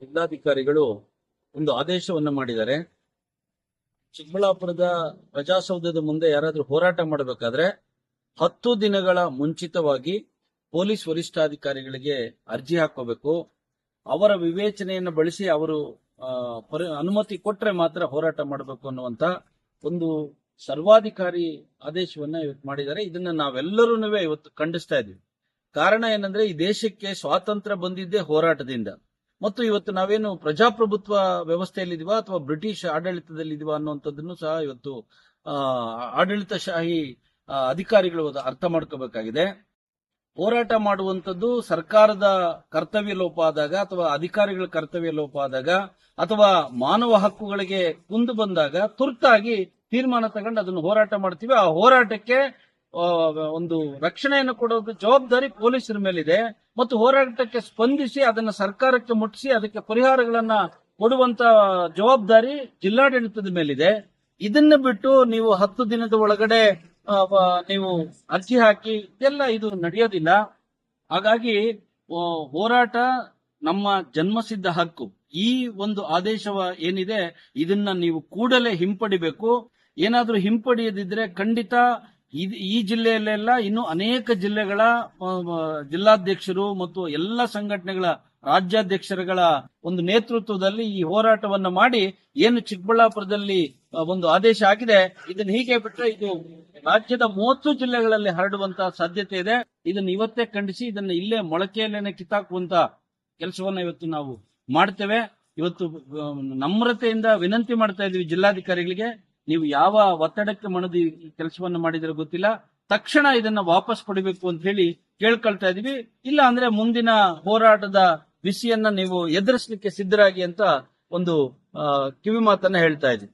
ಜಿಲ್ಲಾಧಿಕಾರಿಗಳು ಒಂದು ಆದೇಶವನ್ನ ಮಾಡಿದ್ದಾರೆ. ಚಿಕ್ಕಬಳ್ಳಾಪುರದ ಪ್ರಜಾಸೌಧದ ಮುಂದೆ ಯಾರಾದ್ರೂ ಹೋರಾಟ ಮಾಡಬೇಕಾದ್ರೆ ಹತ್ತು ದಿನಗಳ ಮುಂಚಿತವಾಗಿ ಪೊಲೀಸ್ ವರಿಷ್ಠಾಧಿಕಾರಿಗಳಿಗೆ ಅರ್ಜಿ ಹಾಕೋಬೇಕು. ಅವರ ವಿವೇಚನೆಯನ್ನು ಬಳಸಿ ಅವರು ಅನುಮತಿ ಕೊಟ್ರೆ ಮಾತ್ರ ಹೋರಾಟ ಮಾಡಬೇಕು ಅನ್ನುವಂತ ಒಂದು ಸರ್ವಾಧಿಕಾರಿ ಆದೇಶವನ್ನ ಇವತ್ತು ಮಾಡಿದ್ದಾರೆ. ಇದನ್ನ ನಾವೆಲ್ಲರೂ ಇವತ್ತು ಖಂಡಿಸ್ತಾ ಇದ್ದೀವಿ. ಕಾರಣ ಏನಂದ್ರೆ ಈ ದೇಶಕ್ಕೆ ಸ್ವಾತಂತ್ರ್ಯ ಬಂದಿದ್ದೇ ಹೋರಾಟದಿಂದ. ಮತ್ತು ಇವತ್ತು ನಾವೇನು ಪ್ರಜಾಪ್ರಭುತ್ವ ವ್ಯವಸ್ಥೆಯಲ್ಲಿದೀವ ಅಥವಾ ಬ್ರಿಟಿಷ್ ಆಡಳಿತದಲ್ಲಿದೀವ ಅನ್ನುವಂಥದ್ದನ್ನು ಸಹ ಇವತ್ತು ಆಡಳಿತಶಾಹಿ ಅಧಿಕಾರಿಗಳು ಅರ್ಥ ಮಾಡ್ಕೋಬೇಕಾಗಿದೆ. ಹೋರಾಟ ಮಾಡುವಂಥದ್ದು ಸರ್ಕಾರದ ಕರ್ತವ್ಯ ಲೋಪ ಆದಾಗ ಅಥವಾ ಅಧಿಕಾರಿಗಳ ಕರ್ತವ್ಯ ಲೋಪ ಆದಾಗ ಅಥವಾ ಮಾನವ ಹಕ್ಕುಗಳಿಗೆ ಕುಂದು ಬಂದಾಗ ತುರ್ತಾಗಿ ತೀರ್ಮಾನ ತಗೊಂಡು ಅದನ್ನು ಹೋರಾಟ ಮಾಡ್ತೀವಿ. ಆ ಹೋರಾಟಕ್ಕೆ ಒಂದು ರಕ್ಷಣೆಯನ್ನು ಕೊಡೋದು ಜವಾಬ್ದಾರಿ ಪೊಲೀಸರ ಮೇಲಿದೆ. ಮತ್ತು ಹೋರಾಟಕ್ಕೆ ಸ್ಪಂದಿಸಿ, ಅದನ್ನು ಸರ್ಕಾರಕ್ಕೆ ಮುಟ್ಟಿಸಿ, ಅದಕ್ಕೆ ಪರಿಹಾರಗಳನ್ನ ಕೊಡುವಂತ ಜವಾಬ್ದಾರಿ ಜಿಲ್ಲಾಡಳಿತದ ಮೇಲಿದೆ. ಇದನ್ನ ಬಿಟ್ಟು ನೀವು ಹತ್ತು ದಿನದ ಒಳಗಡೆ ನೀವು ಅರ್ಜಿ ಹಾಕಿ, ಇದೆಲ್ಲ ಇದು ನಡೆಯೋದಿಲ್ಲ. ಹಾಗಾಗಿ ಹೋರಾಟ ನಮ್ಮ ಜನ್ಮಸಿದ್ಧ ಹಕ್ಕು. ಈ ಒಂದು ಆದೇಶವ ಏನಿದೆ, ಇದನ್ನ ನೀವು ಕೂಡಲೇ ಹಿಂಪಡಿಬೇಕು. ಏನಾದ್ರೂ ಹಿಂಪಡೆಯದಿದ್ರೆ ಖಂಡಿತ ಈ ಜಿಲ್ಲೆಯಲ್ಲೆಲ್ಲ ಇನ್ನು ಅನೇಕ ಜಿಲ್ಲೆಗಳ ಜಿಲ್ಲಾಧ್ಯಕ್ಷರು ಮತ್ತು ಎಲ್ಲ ಸಂಘಟನೆಗಳ ರಾಜ್ಯಾಧ್ಯಕ್ಷರುಗಳ ಒಂದು ನೇತೃತ್ವದಲ್ಲಿ ಈ ಹೋರಾಟವನ್ನ ಮಾಡಿ ಏನು ಚಿಕ್ಕಬಳ್ಳಾಪುರದಲ್ಲಿ ಒಂದು ಆದೇಶ ಆಗಿದೆ, ಇದನ್ನ ಹೀಗೆ ಬಿಟ್ಟರೆ ಇದು ರಾಜ್ಯದ ಮೂವತ್ತು ಜಿಲ್ಲೆಗಳಲ್ಲಿ ಹರಡುವಂತಹ ಸಾಧ್ಯತೆ ಇದೆ. ಇದನ್ನು ಇವತ್ತೇ ಖಂಡಿಸಿ, ಇದನ್ನ ಇಲ್ಲೇ ಮೊಳಕೆಯಲ್ಲೇನೆ ಕಿತ್ತಾಕುವಂತ ಕೆಲಸವನ್ನು ಇವತ್ತು ನಾವು ಮಾಡ್ತೇವೆ. ಇವತ್ತು ನಮ್ರತೆಯಿಂದ ವಿನಂತಿ ಮಾಡ್ತಾ ಇದೀವಿ ಜಿಲ್ಲಾಧಿಕಾರಿಗಳಿಗೆ. ನೀವು ಯಾವ ಒತ್ತಡಕ್ಕೆ ಮಣದಿ ಕೆಲಸವನ್ನು ಮಾಡಿದ್ರೆ ಗೊತ್ತಿಲ್ಲ. ತಕ್ಷಣ ಇದನ್ನ ವಾಪಸ್ ಪಡಿಬೇಕು ಅಂತ ಹೇಳಿ ಕೇಳ್ಕೊಳ್ತಾ ಇದೀವಿ. ಇಲ್ಲ ಅಂದ್ರೆ ಮುಂದಿನ ಹೋರಾಟದ ಬಿಸಿಯನ್ನ ನೀವು ಎದುರಿಸಲಿಕ್ಕೆ ಸಿದ್ಧರಾಗಿ ಅಂತ ಒಂದು ಕಿವಿ ಮಾತನ್ನ ಹೇಳ್ತಾ ಇದ್ದೀವಿ